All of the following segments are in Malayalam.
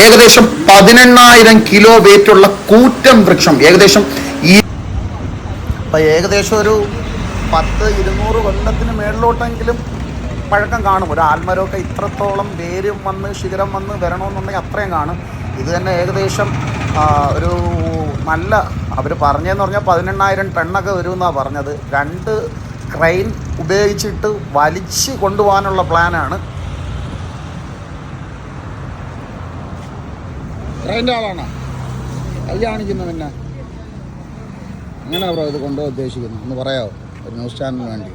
ഏകദേശം പതിനെണ്ണായിരം കിലോ വെയിറ്റ് ഉള്ള കൂറ്റൻ വൃക്ഷം. ഏകദേശം ഈ ഏകദേശം ഒരു പത്ത് ഇരുന്നൂറ് കൊല്ലത്തിന് മേളിലോട്ടെങ്കിലും പഴക്കം കാണും. ഒരു ആൽമരമൊക്കെ ഇത്രത്തോളം വേരും വന്ന് ശിഖരം വന്ന് വരണമെന്നുണ്ടെങ്കിൽ അത്രയും കാണും. ഇത് തന്നെ ഏകദേശം ഒരു നല്ല അവർ പറഞ്ഞതെന്ന് പറഞ്ഞാൽ പതിനെണ്ണായിരം ടണ്ണൊക്കെ വരുമെന്നാണ് പറഞ്ഞത്. രണ്ട് ക്രെയിൻ ഉപയോഗിച്ചിട്ട് വലിച്ച് കൊണ്ടുപോകാനുള്ള പ്ലാനാണ് ക്രെയിന്റെ ആളാണോ? അത് കാണിക്കുന്നു പിന്നെ അങ്ങനെ ബ്രോ ഇത് കൊണ്ടുപോകാൻ ഉദ്ദേശിക്കുന്നു ഒന്ന് പറയാമോ ഒരു ന്യൂസ് ചാനലിന് വേണ്ടി.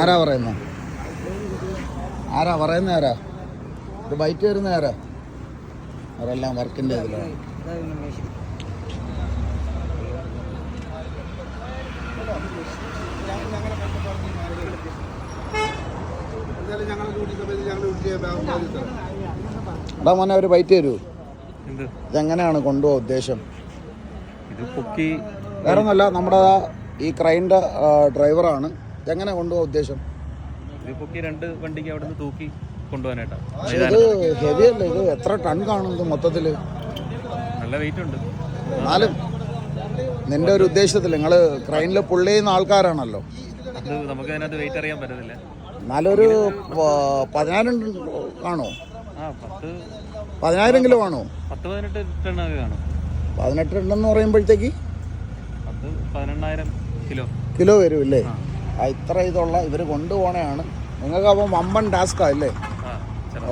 ആരാ പറയുന്നത് ആരാ പറയുന്ന ആരാ? ഇത് ബൈറ്റ് വരുന്ന ആരാ? അവരെല്ലാം വർക്കിന്റെ ഇതിലാണ് എടാ മോനെ ഒരു ബൈറ്റ് തരൂ എന്ത് ഇതെങ്ങനെയാണ് കൊണ്ടുപോകാൻ ഉദ്ദേശം? ഇത് പൊക്കി വേറെ ഒന്നല്ല നമ്മുടെ ഈ ക്രൈന്റെ ഡ്രൈവറാണ്. എങ്ങനെ കൊണ്ടുപോകാൻ ഉദ്ദേശം? ഇത് പൊക്കി രണ്ട് വണ്ടിക്ക് അവിടെ നിന്ന് തൂക്കി കൊണ്ടുപോകാനായിട്ടാണ് ഇത് ഹെവി അല്ലേ? ഇത് എത്ര ടൺ കാണുന്നത് ഇത് മൊത്തത്തിൽ നല്ല വെയിറ്റ് ഉണ്ട്. എന്നാലും നിന്റെ ഒരു ഉദ്ദേശത്തിൽ നിങ്ങൾ ക്രൈനിൽ പുള്ളി ചെയ്യുന്ന ആൾക്കാരാണല്ലോ. നമുക്ക് അതിനകത്ത് വെയിറ്റ് അറിയാൻ പറ്റത്തില്ല. എന്നാലൊരു പതിനായിരം കാണോ ആ പത്ത് പതിനായിരം കിലോ ആണോ പത്ത് പതിനെട്ട് ടൺ കാണും. പതിനെട്ട് എന്ന് പറയുമ്പോഴത്തേക്ക് പത്ത് പതിനെണ്ണായിരം കിലോ. കിലോ വരും അല്ലേ ഇത്ര ഇതുള്ള ഇവർ കൊണ്ടുപോകണയാണ് നിങ്ങൾക്ക് അപ്പം അമ്മൻ ടാസ്കാ അല്ലേ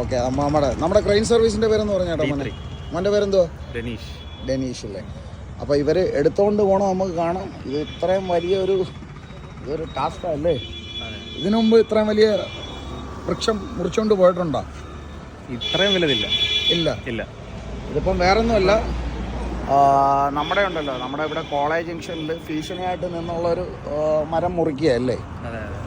ഓക്കെ നമ്മുടെ നമ്മുടെ ക്രെയിൻ സർവീസിന്റെ പേരെന്ന് പറഞ്ഞേട്ടോ മോനെ? D3. മോന്റെ പേരെന്തുവാ? ഡെനീഷ്. ഡെനീഷ് അല്ലേ? അപ്പോൾ ഇവർ എടുത്തുകൊണ്ട് പോകണം നമുക്ക് കാണാം. ഇത് ഇത്രയും വലിയൊരു ഇതൊരു ടാസ്കാ അല്ലേ? ഇതിനു മുമ്പ് ഇത്രയും വലിയ വൃക്ഷം മുറിച്ചുകൊണ്ട് പോയിട്ടുണ്ടോ? ഇത്രയും വലുതില്ല. ഇല്ല. ഇല്ല. ഇതിപ്പം വേറൊന്നുമല്ല. നമ്മുടെ ഉണ്ടല്ലോ. നമ്മുടെ ഇവിടെ കോളേജ് ജംഗ്ഷനിൽ ഭീഷണിയായിട്ട് നിന്നുള്ളൊരു ഒരു മരം മുറിക്കുക അല്ലേ അതെ അതെ.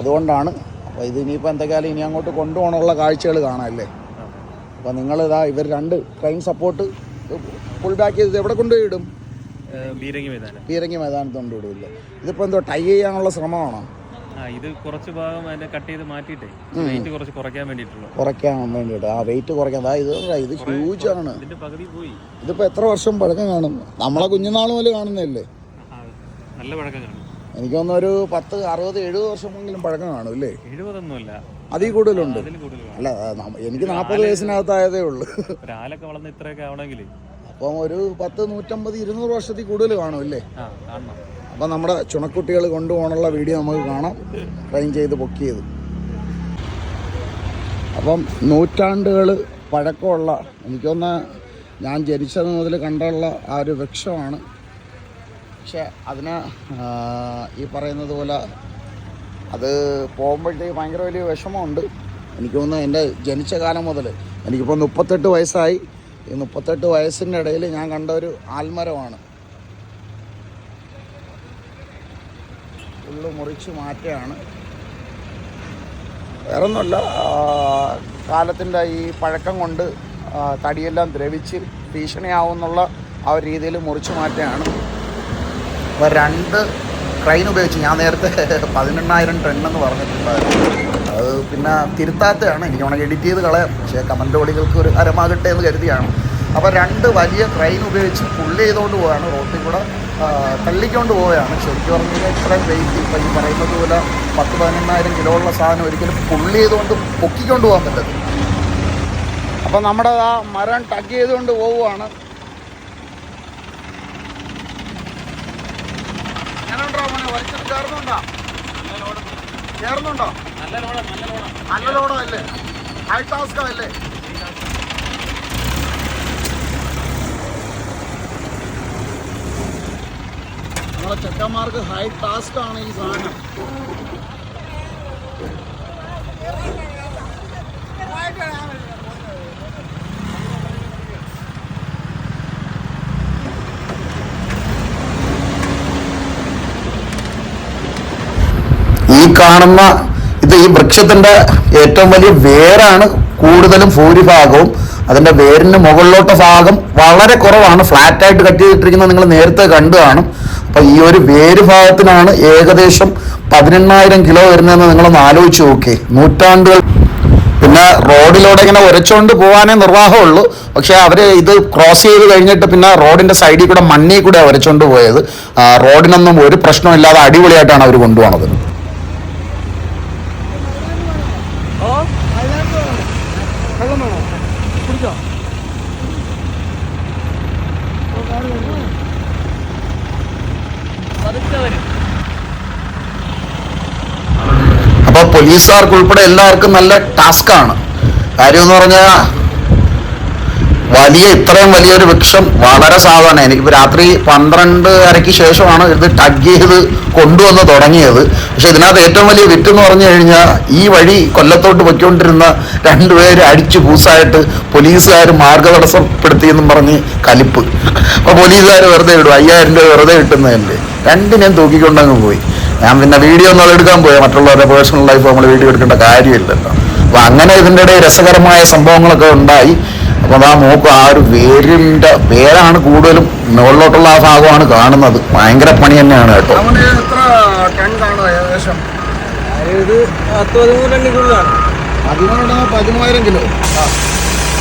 അതുകൊണ്ടാണ്. അപ്പോൾ ഇത് ഇനിയിപ്പോൾ എന്തൊക്കെയാലും ഇനി അങ്ങോട്ട് കൊണ്ടുപോകണമുള്ള കാഴ്ചകൾ കാണാം അല്ലേ നിങ്ങൾ അപ്പോൾ നിങ്ങളിതാ ഇവർ രണ്ട് ട്രെയിൻ സപ്പോർട്ട് ഫുൾ ബാക്ക് ചെയ്ത് എവിടെ കൊണ്ടുപോയി ഇടും? മൈതാനം. പീരങ്ങി മൈതാനത്ത് കൊണ്ടുവിടില്ല ഇതിപ്പോൾ എന്തോ ടൈ ചെയ്യാനുള്ള ശ്രമമാണോ? ഇത് കുറച്ച് ഭാഗം അതിന്റെ കട്ട് ചെയ്ത് മാറ്റിയിട്ടേ. വെയിറ്റ് കുറച്ച് കുറയ്ക്കാൻ വേണ്ടിയിട്ടുള്ള. കുറയ്ക്കാൻ വേണ്ടിയിട്ട്. ആ വെയിറ്റ് കുറയ്ക്കാൻ. അതാ ഇത് ഇത് ഹ്യൂജ് ആണ്. ഇതിന്റെ പകുതി പോയി. ഇതിപ്പോ എത്ര വർഷം പഴക്കം കാണും? നമ്മളെ കുഞ്ഞുനാൾ മുതൽ കാണുന്നതല്ലേ? നല്ല പഴക്കം കാണും. എനിക്ക് തോന്നുന്നു ഒരു പത്ത് അറുപത് എഴുപത് വർഷമെങ്കിലും പഴക്കം കാണും അല്ലേ എഴുപതൊന്നുമല്ല. അതിൽ കൂടുതലുണ്ട്. അല്ല എനിക്ക് നാൽപ്പത് വയസ്സിനകത്തായതേ ഉള്ളൂ. ഒരാളൊക്കെ വളർന്ന് ഇത്രയൊക്കെ ആവണമെങ്കിൽ അപ്പം ഒരു പത്ത് നൂറ്റമ്പത് ഇരുന്നൂറ് വർഷത്തിൽ കൂടുതൽ കാണും അല്ലേ ആ കാണണം അപ്പം നമ്മുടെ ചുണക്കുട്ടികൾ കൊണ്ടുപോകാനുള്ള വീഡിയോ നമുക്ക് കാണാം. ട്രെയിൻ ചെയ്ത് ബുക്ക് ചെയ്ത്. അപ്പം നൂറ്റാണ്ടുകൾ പഴക്കമുള്ള എനിക്കൊന്ന് ഞാൻ ജനിച്ചത് മുതൽ കണ്ടുള്ള ആ ഒരു വൃക്ഷമാണ്. പക്ഷെ അതിന് ഈ പറയുന്നത് പോലെ അത് പോകുമ്പോഴത്തേക്ക് ഭയങ്കര വലിയ വിഷമമുണ്ട്. എനിക്ക് തോന്നുന്നു എന്റെ ജനിച്ച കാലം മുതൽ എനിക്കിപ്പോൾ മുപ്പത്തെട്ട് വയസ്സായി. ഈ മുപ്പത്തെട്ട് വയസ്സിന്റെ ഇടയിൽ ഞാൻ കണ്ട ഒരു ആൽമരമാണ്. ഫുള്ള് മുറിച്ച് മാറ്റുകയാണ്. വേറൊന്നുമല്ല കാലത്തിന്റെ ഈ പഴക്കം കൊണ്ട് തടിയെല്ലാം ദ്രവിച്ച് ഭീഷണിയാവുന്നുള്ള ആ ഒരു രീതിയിൽ മുറിച്ച് മാറ്റുകയാണ്. അപ്പോൾ രണ്ട് ട്രെയിൻ ഉപയോഗിച്ച് ഞാൻ നേരത്തെ പതിനെണ്ണായിരം ടൺ എന്ന് പറഞ്ഞിട്ടുണ്ടായിരുന്നു. അത് പിന്നെ തിരുത്താത്തതാണ്. എനിക്ക് വേണമെങ്കിൽ എഡിറ്റ് ചെയ്ത് കളയാം. പക്ഷേ കമന്റ് ഓടികൾക്ക് ഒരു അരമാകട്ടെ എന്ന് കരുതിയാണ്. അപ്പോൾ രണ്ട് വലിയ ട്രെയിൻ ഉപയോഗിച്ച് പുള്ളി ചെയ്തുകൊണ്ട് പോവുകയാണ്. റോട്ടിൽ കൂടെ തള്ളിക്കൊണ്ട് പോവുകയാണ്. ശരിക്കും പറഞ്ഞു കഴിഞ്ഞാൽ ഇത്രയും വെയിറ്റ് ഇപ്പം ഈ പറയുന്നത് പോലെ പത്ത് പതിനെണ്ണായിരം കിലോ ഉള്ള സാധനം ഒരിക്കലും പുള്ളി ചെയ്തുകൊണ്ട് പൊക്കിക്കൊണ്ട് പോകാൻ പറ്റത്തില്ല. അപ്പം നമ്മുടെ ആ മരം ടഗ് ചെയ്തുകൊണ്ട് പോവുകയാണ്. ചേർന്നുണ്ടോ? നല്ല ലോഡോ അല്ലേ? ഹൈ ടാസ്ക് അല്ലേ? നമ്മളെ ചെക്കന്മാർക്ക് ഹൈ ടാസ്ക് ആണ് ഈ സാധനം. ഈ കാണുന്ന ഇത് ഈ വൃക്ഷത്തിന്റെ ഏറ്റവും വലിയ വേരാണ് കൂടുതലും ഭൂരിഭാഗവും. അതിന്റെ വേരിന് മുകളിലോട്ട് ഭാഗം വളരെ കുറവാണ്. ഫ്ലാറ്റായിട്ട് കട്ട് ചെയ്തിട്ടിരിക്കുന്നത് നിങ്ങൾ നേരത്തെ കണ്ടു കാണും. അപ്പൊ ഈ ഒരു വേര് ഭാഗത്തിനാണ് ഏകദേശം പതിനെണ്ണായിരം കിലോ വരുന്നതെന്ന് നിങ്ങളൊന്ന് ആലോചിച്ച് നോക്കേ നൂറ്റാണ്ടുകൾ. പിന്നെ റോഡിലൂടെ ഇങ്ങനെ ഉരച്ചുകൊണ്ട് പോകാനേ നിർവാഹമുള്ളൂ. പക്ഷെ അവർ ഇത് ക്രോസ് ചെയ്ത് കഴിഞ്ഞിട്ട് പിന്നെ റോഡിന്റെ സൈഡിൽ കൂടെ മണ്ണിൽ കൂടെ ഉരച്ചുകൊണ്ട് പോയത്. റോഡിനൊന്നും ഒരു പ്രശ്നമില്ലാതെ അടിപൊളിയായിട്ടാണ് അവർ കൊണ്ടുപോകുന്നത് അപ്പോൾ പോലീസുകാർക്ക് ഉൾപ്പെടെ എല്ലാവർക്കും നല്ല ടാസ്ക്കാണ്. കാര്യം എന്ന് പറഞ്ഞാൽ വലിയ ഇത്രയും വലിയൊരു വൃക്ഷം വളരെ സാധാരണ. എനിക്കിപ്പോൾ രാത്രി പന്ത്രണ്ട് അരയ്ക്ക് ശേഷമാണ് ഇത് ടഗ് ചെയ്ത് കൊണ്ടുവന്ന് തുടങ്ങിയത്. പക്ഷെ ഇതിനകത്ത് ഏറ്റവും വലിയ വിറ്റ് എന്ന് പറഞ്ഞു കഴിഞ്ഞാൽ ഈ വഴി കൊല്ലത്തോട്ട് പൊയ്ക്കൊണ്ടിരുന്ന രണ്ടുപേര് അടിച്ചു പൂസായിട്ട് പോലീസുകാർ മാർഗതടസ്സപ്പെടുത്തിയെന്നും പറഞ്ഞ് കലിപ്പ്. അപ്പോൾ പോലീസുകാർ വെറുതെ ഇടും. അയ്യായിരം രൂപ വെറുതെ കിട്ടുന്നതല്ലേ? രണ്ടിനെയും തൂക്കിക്കൊണ്ടങ്ങ് പോയി. ഞാൻ പിന്നെ വീഡിയോ ഒന്നും എടുക്കാൻ പോയി. മറ്റുള്ളവരുടെ പേഴ്സണൽ ലൈഫ് നമ്മൾ വീഡിയോ എടുക്കേണ്ട കാര്യമില്ലല്ലോ. അപ്പോൾ അങ്ങനെ ഇതിന്റെ ഇടയിൽ രസകരമായ സംഭവങ്ങളൊക്കെ ഉണ്ടായി. അപ്പോൾ ആ മൂക്ക് ആ ഒരു വേരിന്റെ വേരാണ് കൂടുതലും മുകളിലോട്ടുള്ള ആ ഭാഗമാണ് കാണുന്നത്. ഭയങ്കര പണി തന്നെയാണ് കേട്ടോ. പതിമൂവായിരം കിലോ.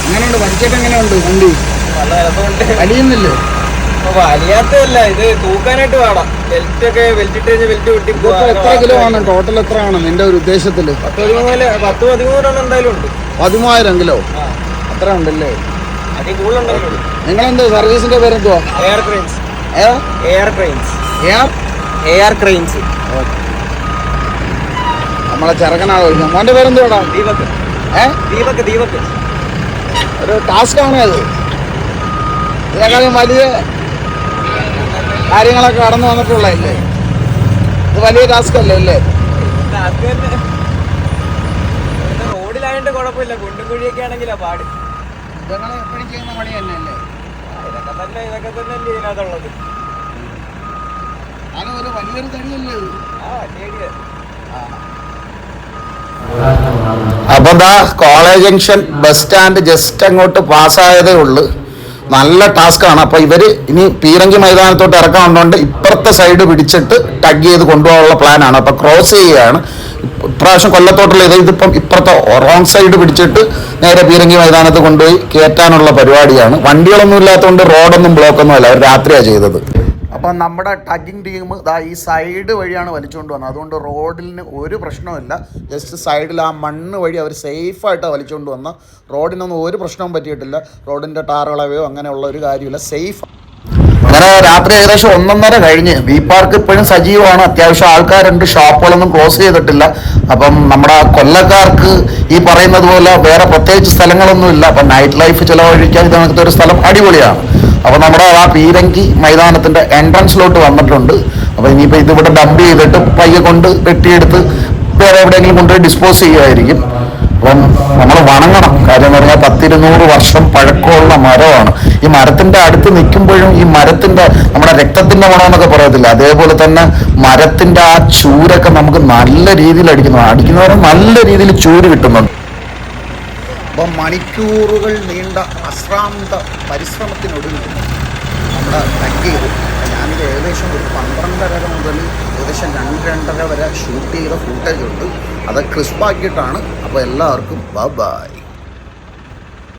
അങ്ങനെയുണ്ട് വലിച്ചിട്ട് എങ്ങനെയുണ്ട്? വണ്ടി? അടിയുന്നില്ലേ വലിയുന്നില്ലേ അപ്പൊ വലിയാത്തതല്ല ഇത് തൂക്കാനായിട്ട് വേണം. ബെൽറ്റ് ഒക്കെ ബെൽറ്റ് ഇട്ട് കഴിഞ്ഞാൽ ബെൽറ്റ് പൊട്ടി എത്ര കിലോ ആണ്? ടോട്ടൽ എത്ര ആണ് നിന്റെ ഒരു ഉദ്ദേശത്തിൽ? പത്ത് പതിമൂന്ന് പത്ത് എന്തായാലും ഉണ്ട്. പതിമൂവായിരം കിലോ? അത്ര ഉണ്ടല്ലേ? നിങ്ങളെന്ത് സർവീസിന്റെ പേരെന്തുവാ? Air cranes air cranes air air cranes നമ്മളെ ചെറുക്കനാണ് ചോദിക്കുന്നത് മോന്റെ പേരെന്തുവാടാ? ദീപക്. ഏ? ദീപക് ദീപക്. ഒരു ടാസ്ക് ആണ് അത്. ഇതിനെക്കാളും വലിയ കാര്യങ്ങളൊക്കെ കടന്നു വന്നിട്ടുള്ളതല്ലേ? ഇത് വലിയ ടാസ്ക് അല്ലേ അല്ലേ? റോഡിലായിട്ട് കുഴപ്പമില്ല. കുണ്ടും കുഴിയൊക്കെ ആണെങ്കിലാ പാട്. എപ്പോഴും ചെയ്യുന്ന പണി തന്നെ അല്ലേ ആ, ഇതൊക്കെ തന്നെ ഇതൊക്കെ തന്നെ അല്ലേ ഇതിനകത്തുള്ളത്. ഞാനും ഒരു വലിയൊരു തടിയല്ലേ ആ വണ്ടിയടിയ അപ്പോൾ ദാ college junction bus stand just അങ്ങോട്ട് പാസ്സായതേ ഉള്ളൂ. നല്ല ടാസ്ക്കാണ്. അപ്പോൾ ഇവർ ഇനി പീരങ്കി മൈതാനത്തോട്ട് ഇറക്കാൻ വന്നുകൊണ്ട് ഇപ്പുറത്തെ സൈഡ് പിടിച്ചിട്ട് ടഗ് ചെയ്ത് കൊണ്ടുപോകാനുള്ള പ്ലാനാണ് അപ്പോൾ ക്രോസ് ചെയ്യുകയാണ്. ഇപ്രാവശ്യം കൊല്ലത്തോട്ടുള്ള ഇത് ഇതിപ്പം ഇപ്പുറത്തെ റോങ് സൈഡ് പിടിച്ചിട്ട് നേരെ പീരങ്കി മൈതാനത്ത് കൊണ്ടുപോയി കയറ്റാനുള്ള പരിപാടിയാണ്. വണ്ടികളൊന്നും ഇല്ലാത്തതുകൊണ്ട് റോഡൊന്നും ബ്ലോക്കൊന്നും അല്ല. അവർ രാത്രിയാണ് ചെയ്തത്. അപ്പം നമ്മുടെ ടഗിങ് ടീം ഇതാ ഈ സൈഡ് വഴിയാണ് വലിച്ചുകൊണ്ട് വന്നത്. അതുകൊണ്ട് റോഡിന് ഒരു പ്രശ്നവുമില്ല. ജസ്റ്റ് സൈഡിൽ ആ മണ്ണ് വഴി അവർ സേഫായിട്ടാണ് വലിച്ചുകൊണ്ട് വന്ന റോഡിനൊന്നും ഒരു പ്രശ്നവും പറ്റിയിട്ടില്ല. റോഡിന്റെ ടാറുകളവയോ അങ്ങനെയുള്ള ഒരു കാര്യമില്ല. സേഫ് അങ്ങനെ രാത്രി ഏകദേശം ഒന്നൊന്നര കഴിഞ്ഞ്. വി പാർക്ക് ഇപ്പോഴും സജീവമാണ്. അത്യാവശ്യം ആൾക്കാരുണ്ട്. ഷോപ്പുകളൊന്നും ക്ലോസ് ചെയ്തിട്ടില്ല. അപ്പം നമ്മുടെ കൊല്ലക്കാർക്ക് ഈ പറയുന്നത് പോലെ വേറെ പ്രത്യേകിച്ച് സ്ഥലങ്ങളൊന്നും ഇല്ല അപ്പം നൈറ്റ് ലൈഫ് ചിലവഴിക്കാൻ ഇതിനകത്ത് ഒരു സ്ഥലം അടിപൊളിയാണ്. അപ്പോൾ നമ്മുടെ ആ പീരങ്കി മൈതാനത്തിന്റെ എൻട്രൻസിലോട്ട് വന്നിട്ടുണ്ട്. അപ്പോൾ ഇനിയിപ്പോൾ ഇതിവിടെ ഡംപ് ചെയ്തിട്ട് പയ്യെ കൊണ്ട് വെട്ടിയെടുത്ത് വേറെ എവിടെയെങ്കിലും കൊണ്ടുപോയി ഡിസ്പോസ് ചെയ്യുമായിരിക്കും അപ്പം നമ്മൾ വണങ്ങണം കാര്യം എന്ന് പറഞ്ഞാൽ പത്തിരുന്നൂറ് വർഷം പഴക്കമുള്ള മരമാണ്. ഈ മരത്തിന്റെ അടുത്ത് നിൽക്കുമ്പോഴും ഈ മരത്തിന്റെ നമ്മുടെ രക്തത്തിന്റെ മണമെന്നൊക്കെ പറയത്തില്ല? അതേപോലെ തന്നെ മരത്തിന്റെ ആ ചൂരൊക്കെ നമുക്ക് നല്ല രീതിയിൽ അടിക്കുന്നു അടിക്കുന്നവരെ നല്ല രീതിയിൽ ചൂര് കിട്ടുന്നുണ്ട്. അപ്പം മണിക്കൂറുകൾ നീണ്ട അശ്രാന്ത പരിശ്രമത്തിനൊടുവിൽ നമ്മുടെ ചെയ്തു ഞാനിത് ഏകദേശം ഒരു പന്ത്രണ്ടര മുതൽ ഏകദേശം രണ്ട് രണ്ടര വരെ ഷൂട്ട് ചെയ്ത ഫുട്ടേജ് ഉണ്ട്. അത് ക്രിസ്പാക്കിയിട്ടാണ് അപ്പോൾ എല്ലാവർക്കും ബൈ